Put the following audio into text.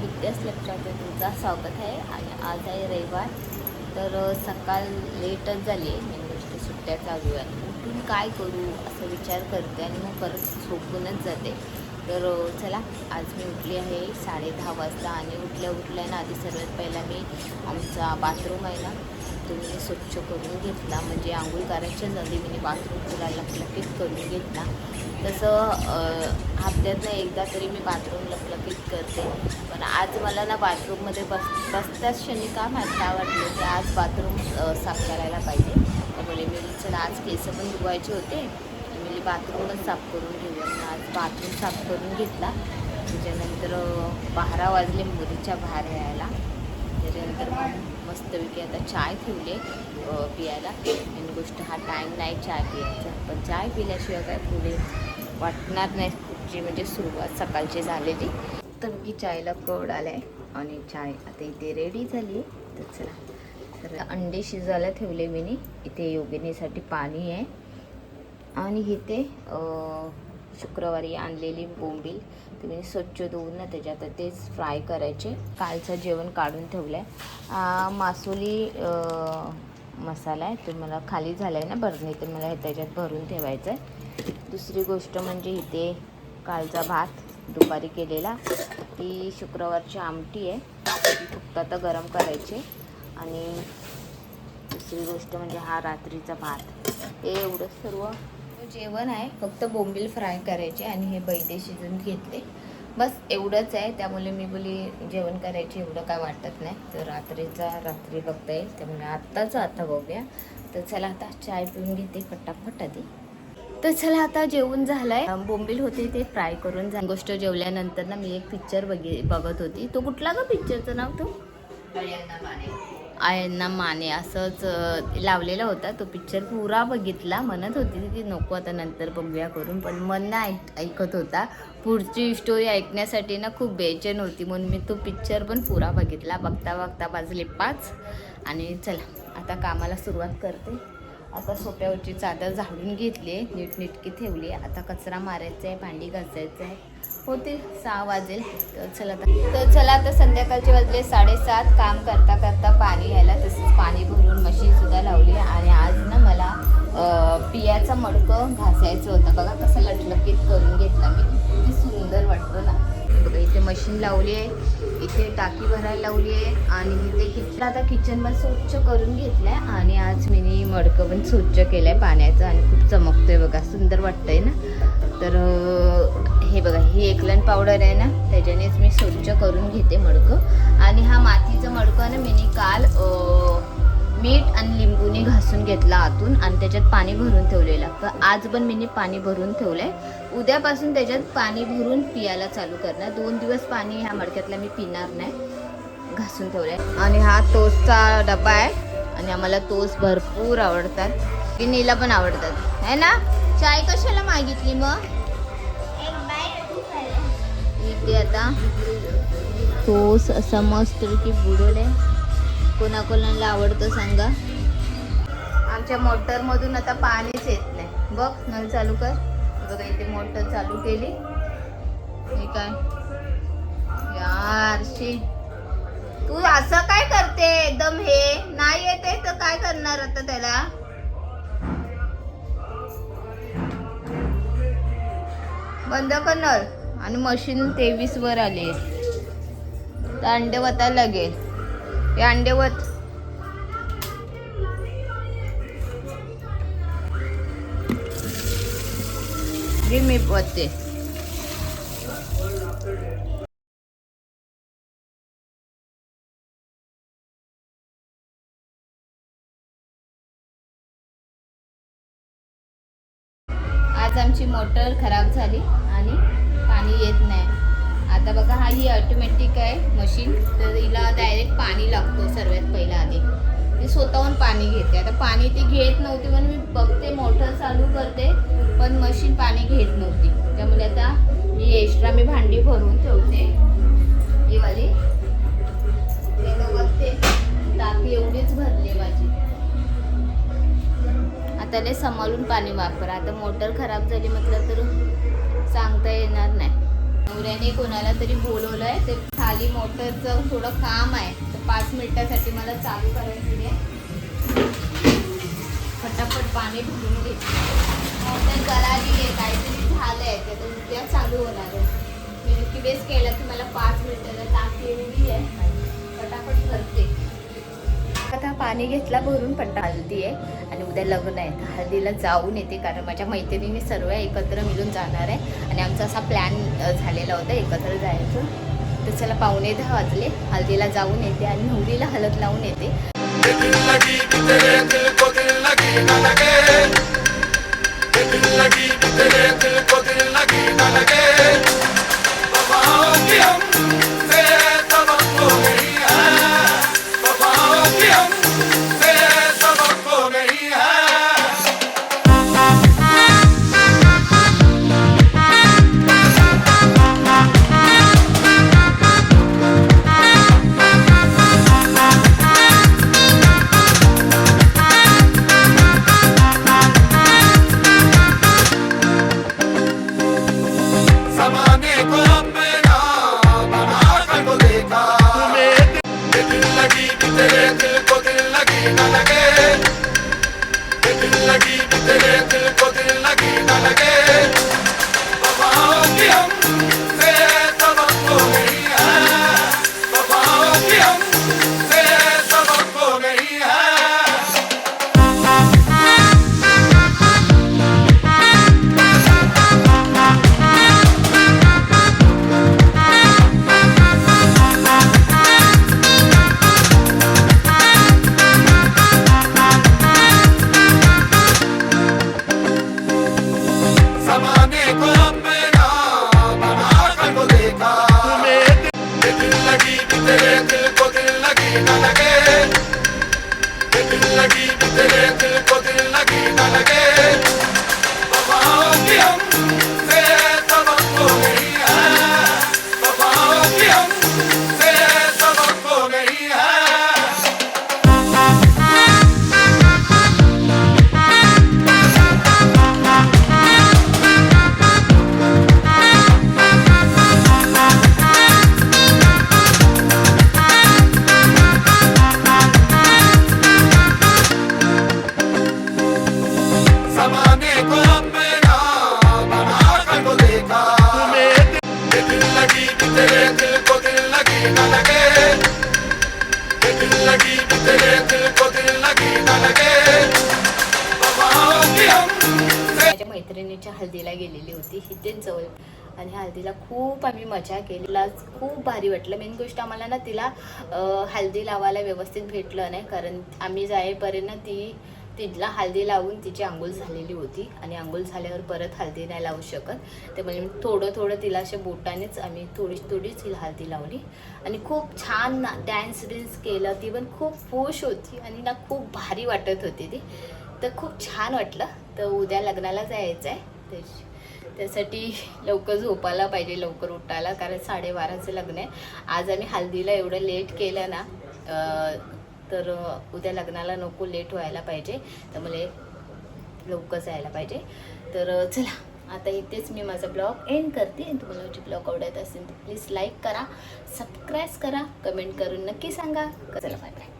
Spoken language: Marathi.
विद्यास लक्षात तुमचा स्वागत आहे. आणि आज आहे रविवार तर सकाळ लेटच झाली आहे. मी गोष्ट सुट्ट्या चालू आहे उठून काय करू? असा विचार करते आणि मग परत झोपूनच जाते. तर चला आज मी उठली आहे साडे दहा वाजता. आणि उठल्या उठल्या ना आधी सर्वात पहिला मी आमचा बाथरूम आहे ना तो मी स्वच्छ करून घेतला म्हणजे आंघोळ करायच्या आधी मी बाथरूम पुरा लखलखीत करून घेतला. तसं हप्त्यातनं एकदा तरी मी बाथरूम लखलखीत करते. पण आज मला ना बाथरूममध्ये बस बसताच क्षणी का माहिती वाटलं की आज बाथरूम साफ करायला पाहिजे. त्यामुळे मी चला आज केस पण धुवायचे होते. मी बाथरूमच साफ करून घेऊया. म्हणून आज बाथरूम साफ करून घेतला. त्याच्यानंतर बारा वाजले मुलीच्या बाहेर यायला. त्याच्यानंतर मग मस्तपैकी आता चाय ठेवले पियाला मेन गोष्ट हा टाईम नाही चाय पियायचा पण चाय पिल्याशिवाय काय पुढे वाटणार नाही. पुढची म्हणजे सुरुवात सकाळची झालेली. तर मी चायला कड आलाय आणि चाय आता इथे रेडी झाली तर चला. तर अंडे शिजायला ठेवले मी इथे योगिनीसाठी पाणी आहे. आणि इथे शुक्रवारी आणलेली बोंबील ते मी स्वच्छ धुवून ना त्याच्यात तेच फ्राय करायचे. कालचं जेवण काढून ठेवलं आहे मासोली मसाला आहे तो मला खाली झाला आहे ना भरणे तर मला हे त्याच्यात भरून ठेवायचं आहे दुसरी गोष्ट म्हणजे इथे कालचा भात दुपारी केलेला. ती शुक्रवारची आमटी आहे. ती फक्त आता गरम करायची. आणि दुसरी गोष्ट म्हणजे हा रात्रीचा भात. हे एवढं सर्व जेवण आहे फक्त बोंबील फ्राय करायचे आणि हे बैदे शिजून घेतले. बस एवढंच आहे त्यामुळे मी बोली जेवण करायचे एवढं काय वाटत नाही. तर रात्रीचा रात्री बघता येईल त्यामुळे आत्ताच आता बघूया. तर चला आता चाय पिऊन घेते फटाफट आधी. तर चला आता जेवण झालंय. बोंबील होते ते फ्राय करून जा गोष्ट जेवल्यानंतर ना मी एक पिक्चर बघी बघत होती. तो कुठला का पिक्चरचं नाव तो? आयांना माने असंच लावलेला होता. तो पिक्चर पुरा बघितला म्हणत होती ती नको आता नंतर बघूया करून. पण मन ऐक ऐकत होता. पुढची स्टोरी ऐकण्यासाठी ना खूप बेचैन होती. म्हणून मी तो पिक्चर पण पुरा बघितला. बघता बघता वाजले पाच. आणि चला आता कामाला सुरुवात करते. आता सोप्यावरची चादर झाडून घेतली. नीटनीटकी ठेवली. आता कचरा मारायचा आहे भांडी घासायचं आहे. होते सहा वाजेल. तर चला आता तर चला आता संध्याकाळचे वाजले साडेसात. काम करता करता मडकं होतं. बघा कसं लटलकीत करून घेतला मी. किती सुंदर वाटतो ना. बघा इथे मशीन लावली आहे. इथे टाकी भरायला लावली आहे. आणि इथे किचन आता किचन पण स्वच्छ करून घेतलं आहे आणि आज मी मडकं पण स्वच्छ केलं आहे पाण्याचं आणि खूप चमकतोय बघा. सुंदर वाटतंय ना. तर हे बघा ही एकलन पावडर आहे ना. त्याच्यानेच मी स्वच्छ करून घेते मडकं. आणि हा मातीचं मडकं ना मी काल मीठ आणि लिंबूने घासून घेतला आतून आणि त्याच्यात पाणी भरून ठेवलेलं. तर आज पण मी पाणी भरून ठेवलं आहे उद्यापासून त्याच्यात पाणी भरून पियाला चालू करणार. दोन दिवस पाणी ह्या मडक्यातला मी पिणार नाही. घासून ठेवलंय. आणि हा टोस्टचा डबा आहे. आणि आम्हाला टोस्ट भरपूर आवडतात. नीला पण आवडतात. है ना? चाय कशाला मागितली मग? इथे आता टोस असा मस्त की बुडवलाय. कोणाकोणाला आवडतं सांगा? आमच्या मोटरमधून आता पाणीच येत नाही. बघ नळ चालू कर. बघा इथे मोटर चालू केली. हे काय? यारशी तू असं काय करते? एकदम हे नाही येते तर काय करणार आता त्याला? बंद कर आणि मशीन तेवीस वर आली तर अंडे वतायला लागेल हे अंडेवत मी पते. आज आमची मोटर खराब झाली आणि पाणी येत नाही. आता बघा हा ही ऑटोमॅटिक आहे मशीन तर हिला डायरेक्ट पाणी लागतो सर्वात पहिला आधी. ती स्वतःहून पाणी घेते. आता पाणी ती घेत नव्हती म्हणून मी बघते मोटर चालू करते पण मशीन पाणी घेत नव्हती. त्यामुळे आता ही एक्स्ट्रा मी भांडी भरून ठेवते. ही वाली. ते बघते टाकी एवढीच भरली माझी. आता ले सांभाळून पाणी वापरा. आता मोटर खराब झाली म्हटलं तर सांगता येणार नाही. नवऱ्याने कोणाला तरी बोलवलंय. ते खाली मोटरचं थोडं काम आहे. तर पाच मिनिटासाठी मला चालू करायची आहे. फटाफट पाणी भरून घे. मोटर गळाली आहे काहीतरी झालंय. ते तर उद्या चालू होणार आहे. मी नक्की बेस केला की मला पाच मिनिटाला टाकी आहे फटाफट भरते. आता पाणी घेतला भरून पण हल्दी आहे आणि उद्या लग्न आहे. तर हळदीला जाऊन येते कारण माझ्या मैत्रिणीने सर्व एकत्र मिळून जाणार आहे आणि आमचा असा प्लॅन झालेला होता एकत्र जायचं. तर चला पाहुणे दहा वाजले. हळदीला जाऊन येते आणि नवरीला हलत लावून येते. दिल माझ्या मैत्रिणीच्या हल्दीला गेलेली होती इथेच जवळ. आणि हल्दीला खूप आम्ही मजा केली. तिला खूप भारी वाटलं. मेन गोष्ट आम्हाला ना तिला हळदी हल्दी लावायला व्यवस्थित भेटलं नाही. कारण आम्ही जाईपर्यंत ती तिला हल्दी लावून तिची आंघोळ झालेली होती. आणि आंघोळ झाल्यावर परत हल्दी नाही लावू शकत. त्यामुळे मी म्हणजे थोडं थोडं तिला अशा बोटानेच आम्ही थोडी थोडीच तिला हल्दी लावली. आणि खूप छान डान्स डॅन्स बिन्स केलं. ती पण खूप खुश होती. आणि ना खूप भारी वाटत होती ती. तर खूप छान वाटलं. तर उद्या लग्नाला जायचं आहे. त्यासाठी लवकर झोपायला पाहिजे लवकर उठायला. कारण साडेबाराचं लग्न आहे. आज आम्ही हल्दीला एवढं लेट केलं ना तर उद्या लग्नाला नको लेट व्हायला पाहिजे. तर मला लवकर जायला पाहिजे. तर चला आता इथेच मी माझा ब्लॉग एंड करते. आणि तुम्हाला माझी ब्लॉग आवडत असेल तर प्लीज लाईक करा सबस्क्राईब करा. कमेंट करून नक्की सांगा. चला बाय बाय